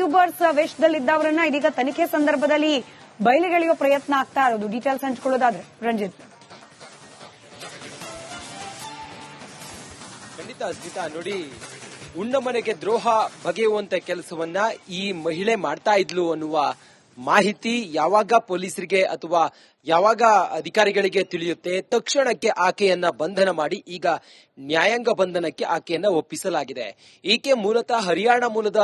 ಕ್ಯೂಬರ್ಸ್ ವೇಷದಲ್ಲಿದ್ದವರನ್ನ ಇದೀಗ ತನಿಖೆ ಸಂದರ್ಭದಲ್ಲಿ ಬಯಲಿಗೆಳೆಯುವ ಪ್ರಯತ್ನ ಆಗ್ತಾ ಇರೋದು. ಡೀಟೇಲ್ಸ್ ಹಂಚ್ಕೊಳ್ಳೋದಾದ್ರೆ ರಂಜಿತ್. ಖಂಡಿತ ಅಸ್ಮಿತಾ ನೋಡಿ ಉಣ್ಣಮನೆಗೆ ದ್ರೋಹ ಬಗೆಯುವಂತ ಕೆಲಸವನ್ನ ಈ ಮಹಿಳೆ ಮಾಡ್ತಾ ಇದ್ಲು ಅನ್ನುವ ಮಾಹಿತಿ ಯಾವಾಗ ಪೊಲೀಸರಿಗೆ ಅಥವಾ ಯಾವಾಗ ಅಧಿಕಾರಿಗಳಿಗೆ ತಿಳಿಯುತ್ತೆ? ತಕ್ಷಣಕ್ಕೆ ಆಕೆಯನ್ನ ಬಂಧನ ಮಾಡಿ ಈಗ ನ್ಯಾಯಾಂಗ ಬಂಧನಕ್ಕೆ ಆಕೆಯನ್ನ ಒಪ್ಪಿಸಲಾಗಿದೆ. ಈಕೆ ಮೂಲತಃ ಹರಿಯಾಣ ಮೂಲದ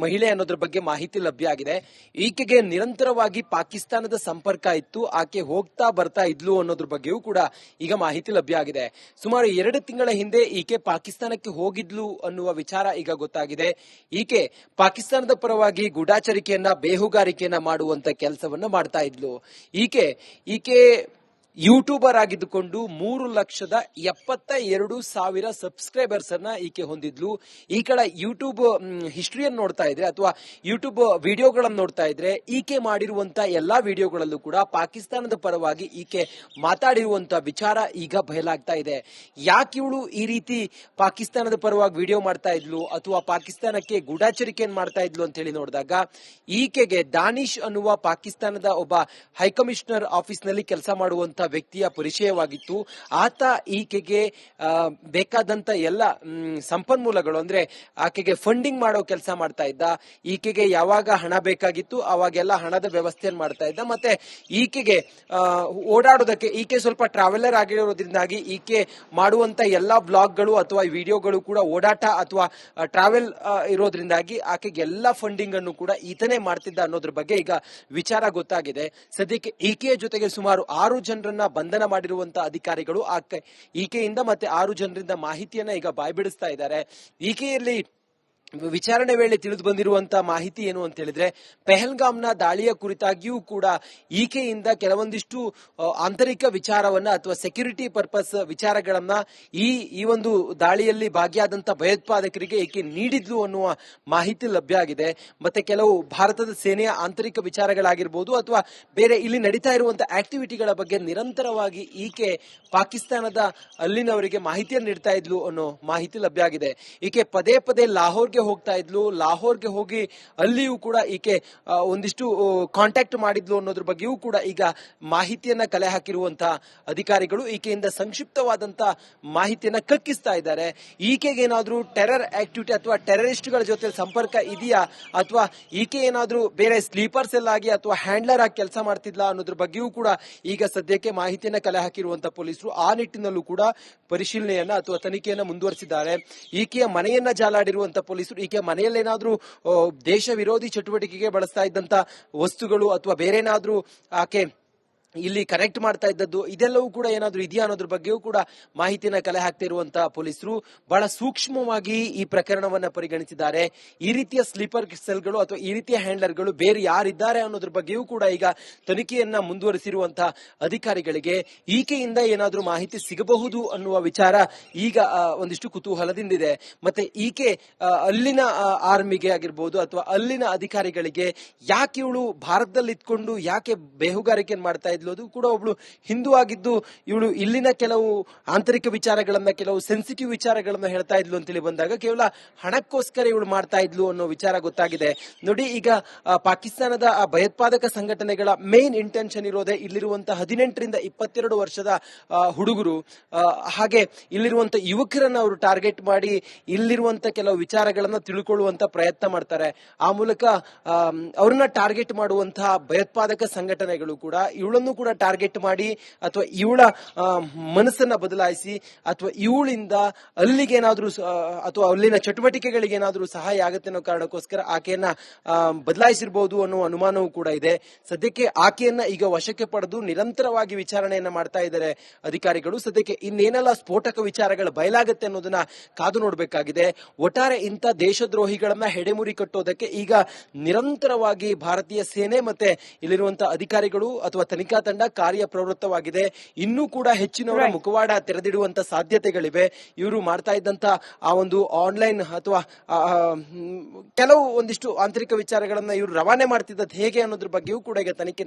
ಮಹಿಳೆ ಅನ್ನೋದ್ರ ಬಗ್ಗೆ ಮಾಹಿತಿ ಲಭ್ಯ ಆಗಿದೆ. ಈಕೆಗೆ ನಿರಂತರವಾಗಿ ಪಾಕಿಸ್ತಾನದ ಸಂಪರ್ಕ ಇತ್ತು. ಆಕೆ ಹೋಗ್ತಾ ಬರ್ತಾ ಇದ್ಲು ಅನ್ನೋದ್ರ ಬಗ್ಗೆಯೂ ಕೂಡ ಈಗ ಮಾಹಿತಿ ಲಭ್ಯ ಆಗಿದೆ. ಸುಮಾರು ಎರಡು ತಿಂಗಳ ಹಿಂದೆ ಈಕೆ ಪಾಕಿಸ್ತಾನಕ್ಕೆ ಹೋಗಿದ್ಲು ಅನ್ನುವ ವಿಚಾರ ಈಗ ಗೊತ್ತಾಗಿದೆ. ಈಕೆ ಪಾಕಿಸ್ತಾನದ ಪರವಾಗಿ ಗೂಢಾಚರಿಕೆಯನ್ನ, ಬೇಹುಗಾರಿಕೆಯನ್ನ ಮಾಡುವಂತ ಕೆಲಸವನ್ನ ಮಾಡ್ತಾ ಇದ್ಲು. ಈಕೆ ಈಕೆ ಯೂಟ್ಯೂಬರ್ ಆಗಿದ್ದುಕೊಂಡು ಮೂರು ಲಕ್ಷದ ಎಪ್ಪತ್ತ ಎರಡು ಸಾವಿರ ಸಬ್ಸ್ಕ್ರೈಬರ್ಸ್ ಅನ್ನ ಈಕೆ ಹೊಂದಿದ್ಲು. ಈ ಕಡೆ ಯೂಟ್ಯೂಬ್ ಹಿಸ್ಟ್ರಿಯನ್ನು ನೋಡ್ತಾ ಇದ್ರೆ ಅಥವಾ ಯೂಟ್ಯೂಬ್ ವಿಡಿಯೋಗಳನ್ನು ನೋಡ್ತಾ ಇದ್ರೆ ಈಕೆ ಮಾಡಿರುವಂತಹ ಎಲ್ಲಾ ವಿಡಿಯೋಗಳಲ್ಲೂ ಕೂಡ ಪಾಕಿಸ್ತಾನದ ಪರವಾಗಿ ಈಕೆ ಮಾತಾಡಿರುವಂತಹ ವಿಚಾರ ಈಗ ಬಯಲಾಗ್ತಾ ಇದೆ. ಯಾಕೆ ಇವಳು ಈ ರೀತಿ ಪಾಕಿಸ್ತಾನದ ಪರವಾಗಿ ವಿಡಿಯೋ ಮಾಡ್ತಾ ಇದ್ಲು ಅಥವಾ ಪಾಕಿಸ್ತಾನಕ್ಕೆ ಗೂಢಾಚರಿಕೆಯನ್ನು ಮಾಡ್ತಾ ಇದ್ಲು ಅಂತ ಹೇಳಿ ನೋಡಿದಾಗ ಈಕೆಗೆ ದಾನಿಶ್ ಅನ್ನುವ ಪಾಕಿಸ್ತಾನದ ಒಬ್ಬ ಹೈಕಮಿಷನರ್ ಆಫೀಸ್ನಲ್ಲಿ ಕೆಲಸ ಮಾಡುವಂತ ವ್ಯಕ್ತಿಯ ಪರಿಚಯವಾಗಿತ್ತು. ಆತ ಈಕೆಗೆ ಬೇಕಾದಂತ ಎಲ್ಲ ಸಂಪನ್ಮೂಲಗಳು ಅಂದ್ರೆ ಆಕೆಗೆ ಫಂಡಿಂಗ್ ಮಾಡೋ ಕೆಲಸ ಮಾಡ್ತಾ ಇದ್ದ. ಈಕೆಗೆ ಯಾವಾಗ ಹಣ ಬೇಕಾಗಿತ್ತು, ಅವಾಗೆಲ್ಲ ಹಣದ ವ್ಯವಸ್ಥೆಯನ್ನು ಮಾಡ್ತಾ ಇದ್ದ. ಮತ್ತೆ ಈಕೆಗೆ ಓಡಾಡೋದಕ್ಕೆ, ಈಕೆ ಸ್ವಲ್ಪ ಟ್ರಾವೆಲರ್ ಆಗಿರೋದ್ರಿಂದಾಗಿ ಈಕೆ ಮಾಡುವಂತ ಎಲ್ಲಾ ಬ್ಲಾಗ್ಗಳು ಅಥವಾ ವಿಡಿಯೋಗಳು ಕೂಡ ಓಡಾಟ ಅಥವಾ ಟ್ರಾವೆಲ್ ಇರೋದ್ರಿಂದಾಗಿ ಆಕೆಗೆ ಎಲ್ಲಾ ಫಂಡಿಂಗ್ ಅನ್ನು ಕೂಡ ಈತನೇ ಮಾಡ್ತಿದ್ದ ಅನ್ನೋದ್ರ ಬಗ್ಗೆ ಈಗ ವಿಚಾರ ಗೊತ್ತಾಗಿದೆ. ಸದ್ಯಕ್ಕೆ ಈಕೆಯ ಜೊತೆಗೆ ಸುಮಾರು ಆರು ಜನರನ್ನ ಬಂಧನ ಮಾಡಿರುವಂತ ಅಧಿಕಾರಿಗಳು ಆಕೆ ಈಕೆಯಿಂದ ಮತ್ತೆ ಆರು ಜನರಿಂದ ಮಾಹಿತಿಯನ್ನ ಈಗ ಬಾಯ್ಬಿಡಿಸ್ತಾ ಇದ್ದಾರೆ. ಈಕೆಯಲ್ಲಿ ವಿಚಾರಣೆ ವೇಳೆ ತಿಳಿದು ಬಂದಿರುವಂತಹ ಮಾಹಿತಿ ಏನು ಅಂತ ಹೇಳಿದ್ರೆ ಪೆಹಲ್ಗಾಮ್ನ ದಾಳಿಯ ಕುರಿತಾಗಿಯೂ ಕೂಡ ಈಕೆಯಿಂದ ಕೆಲವೊಂದಿಷ್ಟು ಆಂತರಿಕ ವಿಚಾರವನ್ನ ಅಥವಾ ಸೆಕ್ಯೂರಿಟಿ ಪರ್ಪಸ್ ವಿಚಾರಗಳನ್ನ ಈ ಈ ಒಂದು ದಾಳಿಯಲ್ಲಿ ಭಾಗಿಯಾದಂತಹ ಭಯೋತ್ಪಾದಕರಿಗೆ ಈಕೆ ನೀಡಿದ್ಲು ಅನ್ನುವ ಮಾಹಿತಿ ಲಭ್ಯ ಆಗಿದೆ. ಮತ್ತೆ ಕೆಲವು ಭಾರತದ ಸೇನೆಯ ಆಂತರಿಕ ವಿಚಾರಗಳಾಗಿರ್ಬೋದು ಅಥವಾ ಬೇರೆ ಇಲ್ಲಿ ನಡೀತಾ ಇರುವಂತಹ ಆಕ್ಟಿವಿಟಿಗಳ ಬಗ್ಗೆ ನಿರಂತರವಾಗಿ ಈಕೆ ಪಾಕಿಸ್ತಾನದ ಅಲ್ಲಿನವರಿಗೆ ಮಾಹಿತಿಯನ್ನು ನೀಡ್ತಾ ಇದ್ಲು ಅನ್ನೋ ಮಾಹಿತಿ ಲಭ್ಯ ಆಗಿದೆ. ಈಕೆ ಪದೇ ಪದೇ ಲಾಹೋರ್ಗೆ ಹೋಗ್ತಾ ಇದ್ಲು, ಲಾಹೋರ್ಗೆ ಹೋಗಿ ಅಲ್ಲಿಯೂ ಕೂಡ ಈಕೆ ಒಂದಿಷ್ಟು ಕಾಂಟ್ಯಾಕ್ಟ್ ಮಾಡಿದ್ಲು ಅನ್ನೋದ್ರ ಬಗ್ಗೆಯೂ ಕೂಡ ಈಗ ಮಾಹಿತಿಯನ್ನ ಕಲೆ ಹಾಕಿರುವಂತಹ ಅಧಿಕಾರಿಗಳು ಈಕೆಯಿಂದ ಸಂಕ್ಷಿಪ್ತವಾದಂತಹ ಮಾಹಿತಿಯನ್ನ ಕಕ್ಕಿಸ್ತಾ ಇದ್ದಾರೆ. ಈಕೆಗೆ ಏನಾದರೂ ಟೆರರ್ ಆಕ್ಟಿವಿಟಿ ಅಥವಾ ಟೆರರಿಸ್ಟ್ಗಳ ಜೊತೆ ಸಂಪರ್ಕ ಇದೆಯಾ? ಅಥವಾ ಈಕೆ ಏನಾದರೂ ಬೇರೆ ಸ್ಲೀಪರ್ ಸೆಲ್ ಆಗಿ ಅಥವಾ ಹ್ಯಾಂಡ್ಲರ್ ಆಗಿ ಕೆಲಸ ಮಾಡ್ತಿದ್ಲಾ ಅನ್ನೋದ್ರ ಬಗ್ಗೆಯೂ ಕೂಡ ಈಗ ಸದ್ಯಕ್ಕೆ ಮಾಹಿತಿಯನ್ನ ಕಲೆ ಹಾಕಿರುವಂತಹ ಪೊಲೀಸರು ಆ ನಿಟ್ಟಿನಲ್ಲೂ ಕೂಡ ಪರಿಶೀಲನೆಯನ್ನ ಅಥವಾ ತನಿಖೆಯನ್ನ ಮುಂದುವರಿಸಿದ್ದಾರೆ. ಈಕೆಯ ಮನೆಯನ್ನ ಜಾಲಾಡಿರುವಂತಹ ಪೊಲೀಸರು ಈಕೆ ಮನೆಯಲ್ಲೇನಾದ್ರೂ ದೇಶ ವಿರೋಧಿ ಚಟುವಟಿಕೆಗೆ ಬಳಸ್ತಾ ಇದ್ದಂತ ವಸ್ತುಗಳು ಅಥವಾ ಬೇರೆನಾದ್ರೂ ಆಕೆ ಇಲ್ಲಿ ಕನೆಕ್ಟ್ ಮಾಡ್ತಾ ಇದ್ದದ್ದು, ಇದೆಲ್ಲವೂ ಕೂಡ ಏನಾದ್ರೂ ಇದೆಯಾ ಅನ್ನೋದ್ರ ಬಗ್ಗೆಯೂ ಕೂಡ ಮಾಹಿತಿನ ಕಲೆ ಹಾಕ್ತಾ ಇರುವಂತಹ ಪೊಲೀಸರು ಬಹಳ ಸೂಕ್ಷ್ಮವಾಗಿ ಈ ಪ್ರಕರಣವನ್ನ ಪರಿಗಣಿಸಿದ್ದಾರೆ. ಈ ರೀತಿಯ ಸ್ಲೀಪರ್ ಸೆಲ್ಗಳು ಅಥವಾ ಈ ರೀತಿಯ ಹ್ಯಾಂಡ್ಲರ್ಗಳು ಬೇರೆ ಯಾರಿದ್ದಾರೆ ಅನ್ನೋದ್ರ ಬಗ್ಗೆಯೂ ಕೂಡ ಈಗ ತನಿಖೆಯನ್ನ ಮುಂದುವರಿಸಿರುವಂತಹ ಅಧಿಕಾರಿಗಳಿಗೆ ಈಕೆಯಿಂದ ಏನಾದ್ರೂ ಮಾಹಿತಿ ಸಿಗಬಹುದು ಅನ್ನುವ ವಿಚಾರ ಈಗ ಒಂದಿಷ್ಟು ಕುತೂಹಲದಿಂದಿದೆ. ಮತ್ತೆ ಈಕೆ ಅಲ್ಲಿನ ಆರ್ಮಿಗೆ ಆಗಿರ್ಬೋದು ಅಥವಾ ಅಲ್ಲಿನ ಅಧಿಕಾರಿಗಳಿಗೆ ಯಾಕೆ ಇವಳು ಭಾರತದಲ್ಲಿ ಇದ್ಕೊಂಡು ಯಾಕೆ ಬೇಹುಗಾರಿಕೆ ಮಾಡ್ತಾ ಇದ್ಲು ಅದು ಕೂಡ ಒಬ್ಳು ಹಿಂದೂ ಆಗಿದ್ದು ಇವಳು ಇಲ್ಲಿನ ಕೆಲವು ಆಂತರಿಕ ವಿಚಾರಗಳನ್ನ, ಕೆಲವು ಸೆನ್ಸಿಟಿವ್ ವಿಚಾರಗಳನ್ನ ಹೇಳ್ತಾ ಇದ್ಲು ಅಂತೇಳಿ ಬಂದಾಗ ಕೇವಲ ಹಣಕ್ಕೋಸ್ಕರ ಇವಳು ಮಾಡ್ತಾ ಇದ್ಲು ಅನ್ನೋ ವಿಚಾರ ಗೊತ್ತಾಗಿದೆ. ನೋಡಿ, ಈಗ ಪಾಕಿಸ್ತಾನದ, ಆ, ಭಯೋತ್ಪಾದಕ ಸಂಘಟನೆಗಳ ಮೇನ್ ಇಂಟೆನ್ಷನ್ ಇರೋದೇ ಇಲ್ಲಿರುವಂತಹ ಹದಿನೆಂಟರಿಂದ ಇಪ್ಪತ್ತೆರಡು ವರ್ಷದ ಹುಡುಗರು. ಹಾಗೆ ಇಲ್ಲಿರುವಂತ ಯುವಕರನ್ನ ಅವರು ಟಾರ್ಗೆಟ್ ಮಾಡಿ ಇಲ್ಲಿರುವಂತ ಕೆಲವು ವಿಚಾರಗಳನ್ನ ತಿಳ್ಕೊಳ್ಳುವಂತ ಪ್ರಯತ್ನ ಮಾಡ್ತಾರೆ. ಆ ಮೂಲಕ ಅವ್ರನ್ನ ಟಾರ್ಗೆಟ್ ಮಾಡುವಂತಹ ಭಯೋತ್ಪಾದಕ ಸಂಘಟನೆಗಳು ಕೂಡ ಇವಳನ್ನು ಕೂಡ ಟಾರ್ಗೆಟ್ ಮಾಡಿ ಅಥವಾ ಇವಳ ಮನಸ್ಸನ್ನ ಬದಲಾಯಿಸಿ ಅಥವಾ ಇವಳಿಂದ ಅಲ್ಲಿಗೆ ಏನಾದ್ರೂ ಅಥವಾ ಅಲ್ಲಿನ ಚಟುವಟಿಕೆಗಳಿಗೆ ಏನಾದ್ರೂ ಸಹಾಯ ಆಗುತ್ತೆ ಅನ್ನೋ ಕಾರಣಕ್ಕೋಸ್ಕರ ಆಕೆಯನ್ನ ಬದಲಾಯಿಸಿರ್ಬೋದು ಅನ್ನೋ ಅನುಮಾನವೂ ಕೂಡ ಇದೆ. ಸದ್ಯಕ್ಕೆ ಆಕೆಯನ್ನ ಈಗ ವಶಕ್ಕೆ ಪಡೆದು ನಿರಂತರವಾಗಿ ವಿಚಾರಣೆಯನ್ನ ಮಾಡ್ತಾ ಇದ್ದಾರೆ ಅಧಿಕಾರಿಗಳು. ಸದ್ಯಕ್ಕೆ ಇನ್ನೇನೆಲ್ಲ ಸ್ಫೋಟಕ ವಿಚಾರಗಳು ಬಯಲಾಗುತ್ತೆ ಅನ್ನೋದನ್ನ ಕಾದು ನೋಡಬೇಕಾಗಿದೆ. ಒಟ್ಟಾರೆ ಇಂಥ ದೇಶದ್ರೋಹಿಗಳನ್ನ ಹೆಡೆಮುರಿ ಕಟ್ಟೋದಕ್ಕೆ ಈಗ ನಿರಂತರವಾಗಿ ಭಾರತೀಯ ಸೇನೆ ಮತ್ತೆ ಇಲ್ಲಿರುವಂತಹ ಅಧಿಕಾರಿಗಳು ಅಥವಾ ತನಿಖಾ ತಂಡ ಕಾರ್ಯ ಪ್ರವೃತ್ತವಾಗಿದೆ ಇನ್ನೂ ಕೂಡ ಹೆಚ್ಚಿನವರ. ಮುಖವಾಡ ತೆರೆದಿಡುವಂತ ಸಾಧ್ಯತೆಗಳಿವೆ. ಇವರು ಮಾಡ್ತಾ ಇದ್ದಂತ ಆ ಒಂದು ಆನ್ಲೈನ್ ಅಥವಾ ಕೆಲವು ಒಂದಿಷ್ಟು ಆಂತರಿಕ ವಿಚಾರಗಳನ್ನ ಇವರು ರವಾನೆ ಮಾಡ್ತಿದ್ದದ್ದು ಹೇಗೆ ಅನ್ನೋದ್ರ ಬಗ್ಗೆಯೂ ಕೂಡ ಈಗ ತನಿಖೆ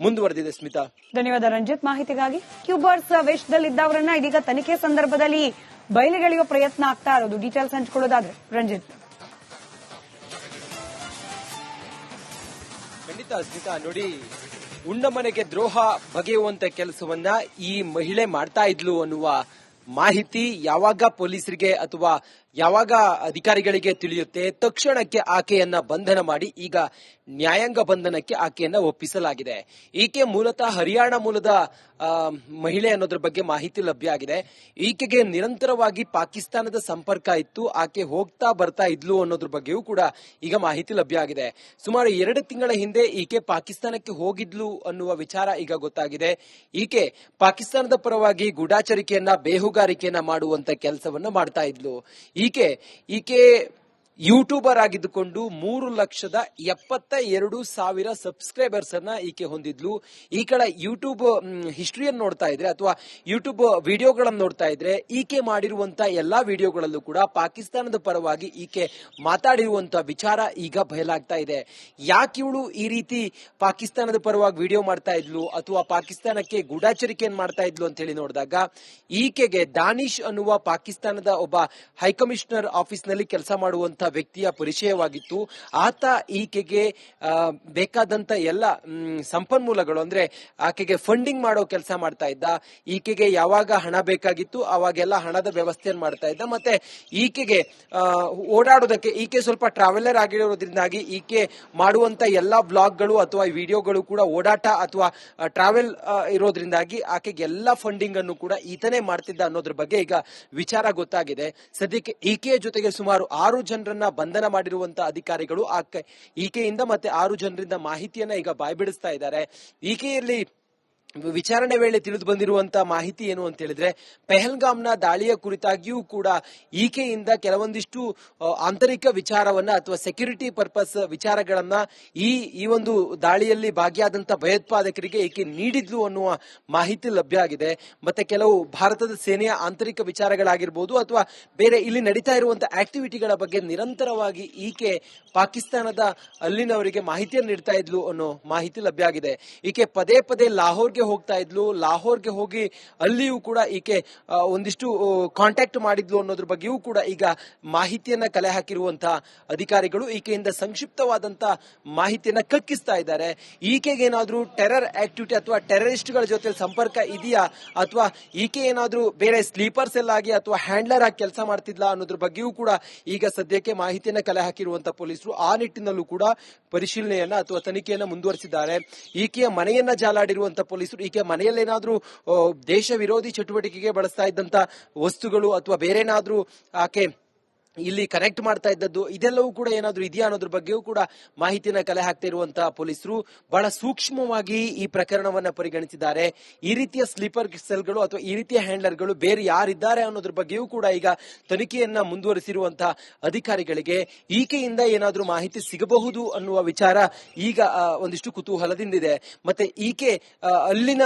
ಮುಂದುವರೆದಿದೆ ಸ್ಮಿತಾ. ಧನ್ಯವಾದ ರಂಜಿತ್. ಮಾಹಿತಿಗಾಗಿ ಕ್ಯೂಬರ್ಸ್ ವೇಷದಲ್ಲಿದ್ದವರನ್ನ ಇದೀಗ ತನಿಖೆ ಸಂದರ್ಭದಲ್ಲಿ ಬಯಲಿಗೆಳೆಯುವ ಪ್ರಯತ್ನ ಆಗ್ತಾ ಇರೋದು. ಡೀಟೇಲ್ಸ್ ಹಂಚ್ಕೊಳ್ಳೋದಾದ್ರೆ ರಂಜಿತ್. ಖಂಡಿತ ಸ್ಮಿತಾ, ನೋಡಿ ಉಂಡ ಮನೆಗೆ ದ್ರೋಹ ಬಗೆಯುವಂತ ಕೆಲಸವನ್ನ ಈ ಮಹಿಳೆ ಮಾಡ್ತಾ ಇದ್ಲು ಅನ್ನುವ ಮಾಹಿತಿ ಯಾವಾಗ ಪೊಲೀಸರಿಗೆ ಅಥವಾ ಯಾವಾಗ ಅಧಿಕಾರಿಗಳಿಗೆ ತಿಳಿಯುತ್ತೆ? ತಕ್ಷಣಕ್ಕೆ ಆಕೆಯನ್ನ ಬಂಧನ ಮಾಡಿ ಈಗ ನ್ಯಾಯಾಂಗ ಬಂಧನಕ್ಕೆ ಆಕೆಯನ್ನ ಒಪ್ಪಿಸಲಾಗಿದೆ. ಈಕೆ ಮೂಲತಃ ಹರಿಯಾಣ ಮೂಲದ ಮಹಿಳೆ ಅನ್ನೋದ್ರ ಬಗ್ಗೆ ಮಾಹಿತಿ ಲಭ್ಯ ಆಗಿದೆ. ಈಕೆಗೆ ನಿರಂತರವಾಗಿ ಪಾಕಿಸ್ತಾನದ ಸಂಪರ್ಕ ಇತ್ತು. ಆಕೆ ಹೋಗ್ತಾ ಬರ್ತಾ ಇದ್ಲು ಅನ್ನೋದ್ರ ಬಗ್ಗೆಯೂ ಕೂಡ ಈಗ ಮಾಹಿತಿ ಲಭ್ಯ ಆಗಿದೆ. ಸುಮಾರು ಎರಡು ತಿಂಗಳ ಹಿಂದೆ ಈಕೆ ಪಾಕಿಸ್ತಾನಕ್ಕೆ ಹೋಗಿದ್ಲು ಅನ್ನುವ ವಿಚಾರ ಈಗ ಗೊತ್ತಾಗಿದೆ. ಈಕೆ ಪಾಕಿಸ್ತಾನದ ಪರವಾಗಿ ಗೂಢಾಚರಿಕೆಯನ್ನ, ಬೇಹುಗಾರಿಕೆಯನ್ನ ಮಾಡುವಂತ ಕೆಲಸವನ್ನ ಮಾಡ್ತಾ ಇದ್ಲು. ಈಕೆ ಈಕೆ ಯೂಟ್ಯೂಬರ್ ಆಗಿದ್ದುಕೊಂಡು ಮೂರು ಲಕ್ಷದ ಎಪ್ಪತ್ತ ಎರಡು ಸಾವಿರ ಸಬ್ಸ್ಕ್ರೈಬರ್ಸ್ ಅನ್ನ ಈಕೆ ಹೊಂದಿದ್ಲು. ಈ ಕಡೆ ಯೂಟ್ಯೂಬ್ ಹಿಸ್ಟ್ರಿಯನ್ನು ನೋಡ್ತಾ ಇದ್ರೆ ಅಥವಾ ಯೂಟ್ಯೂಬ್ ವಿಡಿಯೋಗಳನ್ನು ನೋಡ್ತಾ ಇದ್ರೆ ಈಕೆ ಮಾಡಿರುವಂತಹ ಎಲ್ಲಾ ವಿಡಿಯೋಗಳಲ್ಲೂ ಕೂಡ ಪಾಕಿಸ್ತಾನದ ಪರವಾಗಿ ಈಕೆ ಮಾತಾಡಿರುವಂತಹ ವಿಚಾರ ಈಗ ಬಯಲಾಗ್ತಾ ಇದೆ. ಯಾಕೆ ಇವಳು ಈ ರೀತಿ ಪಾಕಿಸ್ತಾನದ ಪರವಾಗಿ ವಿಡಿಯೋ ಮಾಡ್ತಾ ಇದ್ಲು ಅಥವಾ ಪಾಕಿಸ್ತಾನಕ್ಕೆ ಗೂಢಾಚರಿಕೆಯನ್ನು ಮಾಡ್ತಾ ಇದ್ಲು ಅಂತ ಹೇಳಿ ನೋಡಿದಾಗ ಈಕೆಗೆ ದಾನಿಶ್ ಅನ್ನುವ ಪಾಕಿಸ್ತಾನದ ಒಬ್ಬ ಹೈಕಮಿಷನರ್ ಆಫೀಸ್ನಲ್ಲಿ ಕೆಲಸ ಮಾಡುವಂತ ವ್ಯಕ್ತಿಯ ಪರಿಚಯವಾಗಿತ್ತು. ಆತ ಈಕೆಗೆ ಬೇಕಾದಂತ ಎಲ್ಲ ಸಂಪನ್ಮೂಲಗಳು ಅಂದ್ರೆ ಆಕೆಗೆ ಫಂಡಿಂಗ್ ಮಾಡೋ ಕೆಲಸ ಮಾಡ್ತಾ ಇದ್ದ. ಈಕೆಗೆ ಯಾವಾಗ ಹಣ ಬೇಕಾಗಿತ್ತು, ಅವಾಗೆಲ್ಲ ಹಣದ ವ್ಯವಸ್ಥೆಯನ್ನು ಮಾಡ್ತಾ ಇದ್ದ. ಮತ್ತೆ ಈಕೆಗೆ ಓಡಾಡೋದಕ್ಕೆ, ಈಕೆ ಸ್ವಲ್ಪ ಟ್ರಾವೆಲರ್ ಆಗಿರೋದ್ರಿಂದಾಗಿ ಈಕೆ ಮಾಡುವಂತ ಎಲ್ಲಾ ಬ್ಲಾಗ್ಗಳು ಅಥವಾ ವಿಡಿಯೋಗಳು ಕೂಡ ಓಡಾಟ ಅಥವಾ ಟ್ರಾವೆಲ್ ಇರೋದ್ರಿಂದಾಗಿ ಆಕೆಗೆ ಎಲ್ಲ ಫಂಡಿಂಗ್ ಅನ್ನು ಕೂಡ ಈತನೇ ಮಾಡ್ತಿದ್ದ ಅನ್ನೋದ್ರ ಬಗ್ಗೆ ಈಗ ವಿಚಾರ ಗೊತ್ತಾಗಿದೆ. ಸದ್ಯಕ್ಕೆ ಈಕೆಯ ಜೊತೆಗೆ ಸುಮಾರು ಆರು ಜನರನ್ನ ಬಂಧನ ಮಾಡಿರುವಂತ ಅಧಿಕಾರಿಗಳು ಆಕೆ ಈಕೆಯಿಂದ ಮತ್ತೆ ಆರು ಜನರಿಂದ ಮಾಹಿತಿಯನ್ನ ಈಗ ಬಾಯ್ಬಿಡಿಸ್ತಾ ಇದ್ದಾರೆ. ಈಕೆಯಲ್ಲಿ ವಿಚಾರಣೆ ವೇಳೆ ತಿಳಿದು ಬಂದಿರುವಂತಹ ಮಾಹಿತಿ ಏನು ಅಂತ ಹೇಳಿದ್ರೆ ಪೆಹಲ್ಗಾಮ್ನ ದಾಳಿಯ ಕುರಿತಾಗಿಯೂ ಕೂಡ ಈಕೆಯಿಂದ ಕೆಲವೊಂದಿಷ್ಟು ಆಂತರಿಕ ವಿಚಾರವನ್ನ ಅಥವಾ ಸೆಕ್ಯೂರಿಟಿ ಪರ್ಪಸ್ ವಿಚಾರಗಳನ್ನ ಈ ಈ ಒಂದು ದಾಳಿಯಲ್ಲಿ ಭಾಗಿಯಾದಂತಹ ಭಯೋತ್ಪಾದಕರಿಗೆ ಈಕೆ ನೀಡಿದ್ಲು ಅನ್ನುವ ಮಾಹಿತಿ ಲಭ್ಯ ಆಗಿದೆ. ಮತ್ತೆ ಕೆಲವು ಭಾರತದ ಸೇನೆಯ ಆಂತರಿಕ ವಿಚಾರಗಳಾಗಿರ್ಬೋದು ಅಥವಾ ಬೇರೆ ಇಲ್ಲಿ ನಡೀತಾ ಇರುವಂತಹ ಆಕ್ಟಿವಿಟಿಗಳ ಬಗ್ಗೆ ನಿರಂತರವಾಗಿ ಈಕೆ ಪಾಕಿಸ್ತಾನದ ಅಲ್ಲಿನವರಿಗೆ ಮಾಹಿತಿಯನ್ನು ನೀಡ್ತಾ ಇದ್ಲು ಅನ್ನೋ ಮಾಹಿತಿ ಲಭ್ಯ ಆಗಿದೆ. ಈಕೆ ಪದೇ ಪದೇ ಲಾಹೋರ್ಗೆ ಹೋಗ್ತಾ ಇದ್ಲು, ಲಾಹೋರ್ಗೆ ಹೋಗಿ ಅಲ್ಲಿಯೂ ಕೂಡ ಈಕೆ ಒಂದಿಷ್ಟು ಕಾಂಟ್ಯಾಕ್ಟ್ ಮಾಡಿದ್ಲು ಅನ್ನೋದ್ರ ಬಗ್ಗೆಯೂ ಕೂಡ ಈಗ ಮಾಹಿತಿಯನ್ನ ಕಲೆ ಹಾಕಿರುವಂತಹ ಅಧಿಕಾರಿಗಳು ಈಕೆಯಿಂದ ಸಂಕ್ಷಿಪ್ತವಾದಂತಹ ಮಾಹಿತಿಯನ್ನ ಕಕ್ಕಿಸ್ತಾ ಇದ್ದಾರೆ. ಈಕೆಗೆ ಏನಾದರೂ ಟೆರರ್ ಆಕ್ಟಿವಿಟಿ ಅಥವಾ ಟೆರರಿಸ್ಟ್ಗಳ ಜೊತೆ ಸಂಪರ್ಕ ಇದೆಯಾ? ಅಥವಾ ಈಕೆ ಏನಾದರೂ ಬೇರೆ ಸ್ಲೀಪರ್ ಸೆಲ್ ಆಗಿ ಅಥವಾ ಹ್ಯಾಂಡ್ಲರ್ ಆಗಿ ಕೆಲಸ ಮಾಡ್ತಿದ್ಲಾ ಅನ್ನೋದ್ರ ಬಗ್ಗೆಯೂ ಕೂಡ ಈಗ ಸದ್ಯಕ್ಕೆ ಮಾಹಿತಿಯನ್ನ ಕಲೆ ಹಾಕಿರುವಂತಹ ಪೊಲೀಸರು ಆ ನಿಟ್ಟಿನಲ್ಲೂ ಕೂಡ ಪರಿಶೀಲನೆಯನ್ನ ಅಥವಾ ತನಿಖೆಯನ್ನ ಮುಂದುವರಿಸಿದ್ದಾರೆ. ಈಕೆಯ ಮನೆಯನ್ನ ಜಾಲಾಡಿರುವಂತಹ ಪೊಲೀಸರು ಈಕೆ ಮನೆಯಲ್ಲೇನಾದ್ರೂ ದೇಶ ವಿರೋಧಿ ಚಟುವಟಿಕೆಗೆ ಬಳಸ್ತಾ ಇದ್ದಂತ ವಸ್ತುಗಳು ಅಥವಾ ಬೇರೆನಾದ್ರೂ ಆಕೆ ಇಲ್ಲಿ ಕನೆಕ್ಟ್ ಮಾಡ್ತಾ ಇದ್ದದ್ದು, ಇದೆಲ್ಲವೂ ಕೂಡ ಏನಾದ್ರೂ ಇದೆಯಾ ಅನ್ನೋದ್ರ ಬಗ್ಗೆಯೂ ಕೂಡ ಮಾಹಿತಿನ ಕಲೆ ಹಾಕ್ತಾ ಇರುವಂತಹ ಪೊಲೀಸರು ಬಹಳ ಸೂಕ್ಷ್ಮವಾಗಿ ಈ ಪ್ರಕರಣವನ್ನ ಪರಿಗಣಿಸಿದ್ದಾರೆ. ಈ ರೀತಿಯ ಸ್ಲೀಪರ್ ಸೆಲ್ಗಳು ಅಥವಾ ಈ ರೀತಿಯ ಹ್ಯಾಂಡ್ಲರ್ಗಳು ಬೇರೆ ಯಾರಿದ್ದಾರೆ ಅನ್ನೋದ್ರ ಬಗ್ಗೆಯೂ ಕೂಡ ಈಗ ತನಿಖೆಯನ್ನ ಮುಂದುವರಿಸಿರುವಂತಹ ಅಧಿಕಾರಿಗಳಿಗೆ ಈಕೆಯಿಂದ ಏನಾದ್ರೂ ಮಾಹಿತಿ ಸಿಗಬಹುದು ಅನ್ನುವ ವಿಚಾರ ಈಗ ಒಂದಿಷ್ಟು ಕುತೂಹಲದಿಂದಿದೆ. ಮತ್ತೆ ಈಕೆ ಅಲ್ಲಿನ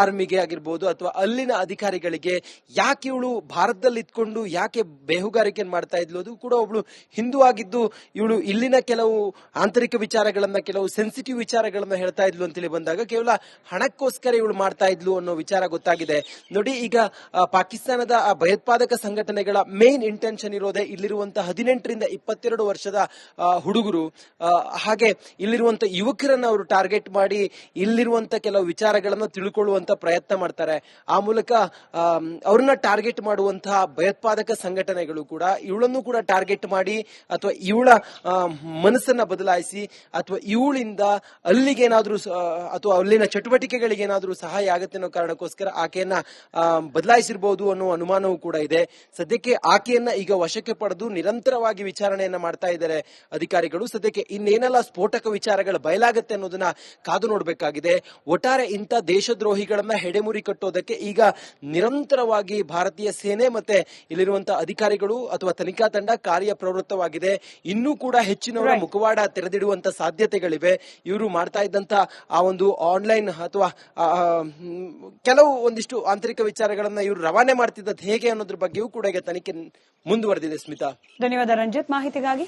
ಆರ್ಮಿಗೆ ಆಗಿರ್ಬೋದು ಅಥವಾ ಅಲ್ಲಿನ ಅಧಿಕಾರಿಗಳಿಗೆ ಯಾಕೆ ಇವಳು ಭಾರತದಲ್ಲಿ ಇದ್ಕೊಂಡು ಯಾಕೆ ಬೇಹುಗಾರಿಕೆ ಮಾಡ್ತಾ ಇದ್ಲು. ಅದು ಕೂಡ ಒಬ್ಳು ಹಿಂದೂ ಆಗಿದ್ದು ಇವಳು ಇಲ್ಲಿನ ಕೆಲವು ಆಂತರಿಕ ವಿಚಾರಗಳನ್ನ, ಕೆಲವು ಸೆನ್ಸಿಟಿವ್ ವಿಚಾರಗಳನ್ನ ಹೇಳ್ತಾ ಇದ್ಲು ಅಂತೇಳಿ ಬಂದಾಗ ಕೇವಲ ಹಣಕ್ಕೋಸ್ಕರ ಇವಳು ಮಾಡ್ತಾ ಇದ್ಲು ಅನ್ನೋ ವಿಚಾರ ಗೊತ್ತಾಗಿದೆ. ನೋಡಿ, ಈಗ ಪಾಕಿಸ್ತಾನದ, ಆ, ಭಯೋತ್ಪಾದಕ ಸಂಘಟನೆಗಳ ಮೇನ್ ಇಂಟೆನ್ಷನ್ ಇರೋದೇ ಇಲ್ಲಿರುವಂತಹ ಹದಿನೆಂಟರಿಂದ ಇಪ್ಪತ್ತೆರಡು ವರ್ಷದ ಹುಡುಗರು. ಹಾಗೆ ಇಲ್ಲಿರುವಂತ ಯುವಕರನ್ನ ಅವರು ಟಾರ್ಗೆಟ್ ಮಾಡಿ ಇಲ್ಲಿರುವಂತ ಕೆಲವು ವಿಚಾರಗಳನ್ನು ತಿಳ್ಕೊಳ್ಳುವಂತ ಪ್ರಯತ್ನ ಮಾಡ್ತಾರೆ. ಆ ಮೂಲಕ ಅವ್ರನ್ನ ಟಾರ್ಗೆಟ್ ಮಾಡುವಂತಹ ಭಯೋತ್ಪಾದಕ ಸಂಘಟನೆಗಳು ಕೂಡ ಇವಳನ್ನು ಕೂಡ ಟಾರ್ಗೆಟ್ ಮಾಡಿ ಅಥವಾ ಇವಳ ಮನಸ್ಸನ್ನ ಬದಲಾಯಿಸಿ ಅಥವಾ ಇವಳಿಂದ ಅಲ್ಲಿಗೆ ಏನಾದರೂ ಅಥವಾ ಅಲ್ಲಿನ ಚಟುವಟಿಕೆಗಳಿಗೆ ಏನಾದ್ರೂ ಸಹಾಯ ಆಗುತ್ತೆ ಅನ್ನೋ ಕಾರಣಕ್ಕೋಸ್ಕರ ಆಕೆಯನ್ನ ಬದಲಾಯಿಸಿರ್ಬೋದು ಅನ್ನೋ ಅನುಮಾನವೂ ಕೂಡ ಇದೆ. ಸದ್ಯಕ್ಕೆ ಆಕೆಯನ್ನ ಈಗ ವಶಕ್ಕೆ ಪಡೆದು ನಿರಂತರವಾಗಿ ವಿಚಾರಣೆಯನ್ನ ಮಾಡ್ತಾ ಇದ್ದಾರೆ ಅಧಿಕಾರಿಗಳು. ಸದ್ಯಕ್ಕೆ ಇನ್ನೇನೆಲ್ಲ ಸ್ಫೋಟಕ ವಿಚಾರಗಳು ಬಯಲಾಗುತ್ತೆ ಅನ್ನೋದನ್ನ ಕಾದು ನೋಡಬೇಕಾಗಿದೆ. ಒಟ್ಟಾರೆ ಇಂಥ ದೇಶದ್ರೋಹಿಗಳನ್ನ ಹೆಡೆಮುರಿ ಕಟ್ಟೋದಕ್ಕೆ ಈಗ ನಿರಂತರವಾಗಿ ಭಾರತೀಯ ಸೇನೆ ಮತ್ತೆ ಇಲ್ಲಿರುವಂತಹ ಅಧಿಕಾರಿಗಳು ಅಥವಾ ತನಿಖಾ ತಂಡ ಕಾರ್ಯ ಪ್ರವೃತ್ತವಾಗಿದೆ ಇನ್ನೂ ಕೂಡ ಹೆಚ್ಚಿನವರ. ಮುಖವಾಡ ತೆರೆದಿಡುವಂತ ಸಾಧ್ಯತೆಗಳಿವೆ. ಇವರು ಮಾಡ್ತಾ ಇದ್ದಂತ ಆ ಒಂದು ಆನ್ಲೈನ್ ಅಥವಾ ಕೆಲವು ಒಂದಿಷ್ಟು ಆಂತರಿಕ ವಿಚಾರಗಳನ್ನ ಇವರು ರವಾನೆ ಮಾಡ್ತಿದ್ದದ್ದು ಹೇಗೆ ಅನ್ನೋದ್ರ ಬಗ್ಗೆಯೂ ಕೂಡ ಈಗ ತನಿಖೆ ಮುಂದುವರೆದಿದೆ ಸ್ಮಿತಾ. ಧನ್ಯವಾದ ರಂಜಿತ್. ಮಾಹಿತಿಗಾಗಿ